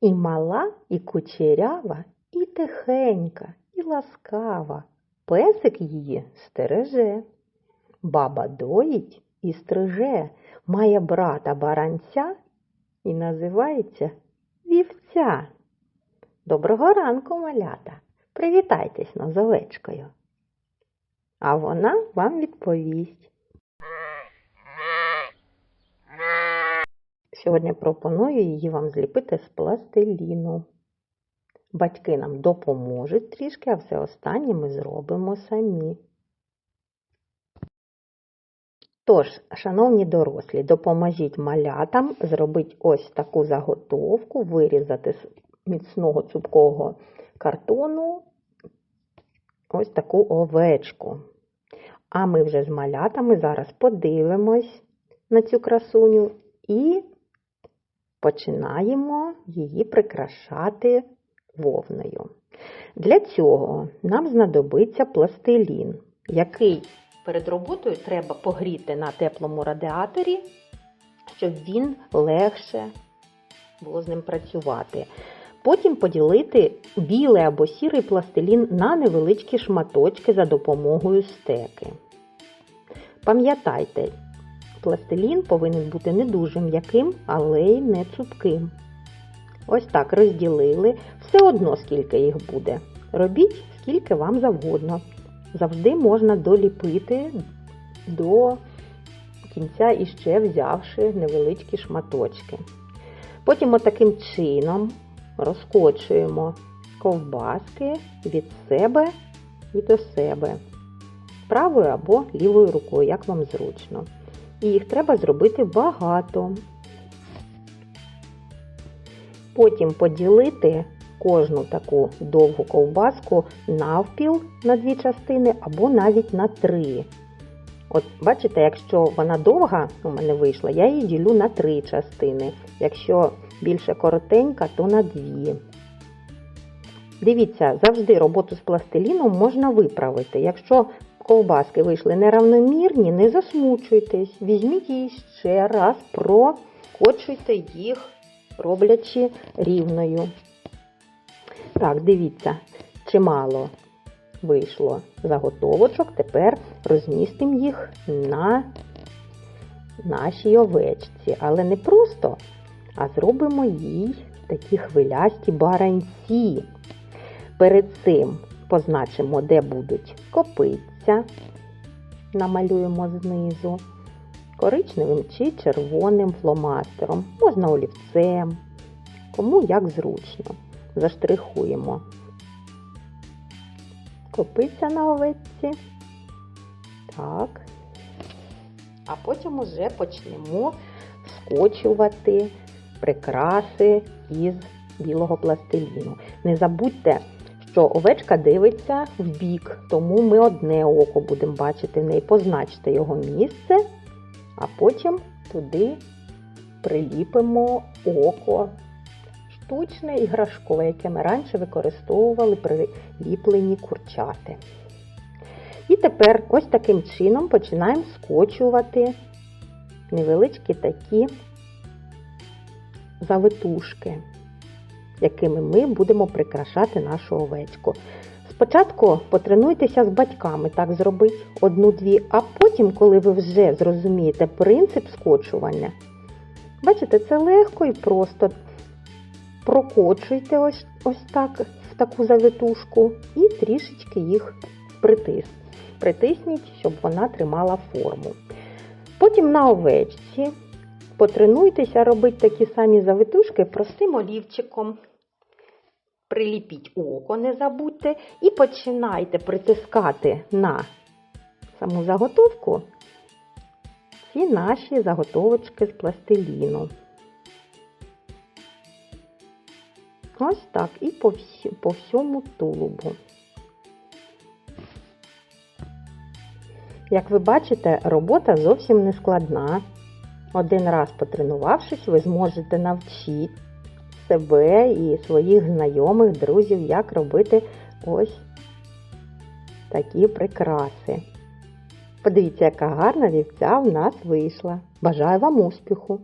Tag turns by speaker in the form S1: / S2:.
S1: І мала, і кучерява, і тихенька, і ласкава. Песик її стереже. Баба доїть і стриже, має брата баранця і називається вівця. Доброго ранку, малята! Привітайтесь з овечкою. А вона вам відповість. Сьогодні пропоную її вам зліпити з пластиліну. Батьки нам допоможуть трішки, а все останнє ми зробимо самі. Тож, шановні дорослі, допоможіть малятам зробити ось таку заготовку, вирізати з міцного цупкого картону ось таку овечку. А ми вже з малятами зараз подивимось на цю красуню і починаємо її прикрашати вовною. Для цього нам знадобиться пластилін, який перед роботою треба погріти на теплому радіаторі, щоб він легше було з ним працювати. Потім поділити білий або сірий пластилін на невеличкі шматочки за допомогою стеки. Пам'ятайте, пластилін повинен бути не дуже м'яким, але й не цупким. Ось так розділили. Все одно, скільки їх буде. Робіть, скільки вам завгодно. Завжди можна доліпити до кінця іще взявши невеличкі шматочки. Потім отаким чином розкочуємо ковбаски від себе і до себе. Правою або лівою рукою, як вам зручно. І їх треба зробити багато. Потім поділити кожну таку довгу ковбаску навпіл на дві частини або навіть на три. От бачите, якщо вона довга у мене вийшла, я її ділю на три частини. Якщо більше коротенька, то на дві. Дивіться, завжди роботу з пластиліном можна виправити. Якщо ковбаски вийшли неравномірні, не засмучуйтесь. Візьміть її ще раз, прокочуйте їх, роблячи рівною. Так, дивіться, чимало вийшло заготовочок. Тепер розмістимо їх на нашій овечці. Але не просто, а зробимо їй такі хвилясті баранці. Перед цим позначимо, де будуть копитця, намалюємо знизу, коричневим чи червоним фломастером, можна олівцем, кому як зручно. Заштрихуємо копиця на овечці. Так. А потім уже почнемо скочувати прикраси із білого пластиліну. Не забудьте, що овечка дивиться в бік, тому ми одне око будемо бачити в неї. Позначте його місце, а потім туди приліпимо око штучне іграшкове, яке ми раніше використовували при ліпленні курчати. І тепер ось таким чином починаємо скочувати невеличкі такі завитушки, якими ми будемо прикрашати нашу овечку. Спочатку потренуйтеся з батьками так зробити одну-дві, а потім, коли ви вже зрозумієте принцип скочування, бачите, це легко і просто прокочуйте ось ось так в таку завитушку і трішечки їх притис. притисніть, щоб вона тримала форму. Потім на овечці потренуйтеся робити такі самі завитушки простим олівчиком. Приліпіть око, не забудьте, і починайте притискати на саму заготовку ці наші заготовочки з пластиліну. Ось так і по, всі, по всьому тулубу. Як ви бачите, робота зовсім не складна. Один раз потренувавшись, ви зможете навчити себе і своїх знайомих, друзів, як робити ось такі прикраси. Подивіться, яка гарна вівця в нас вийшла. Бажаю вам успіху!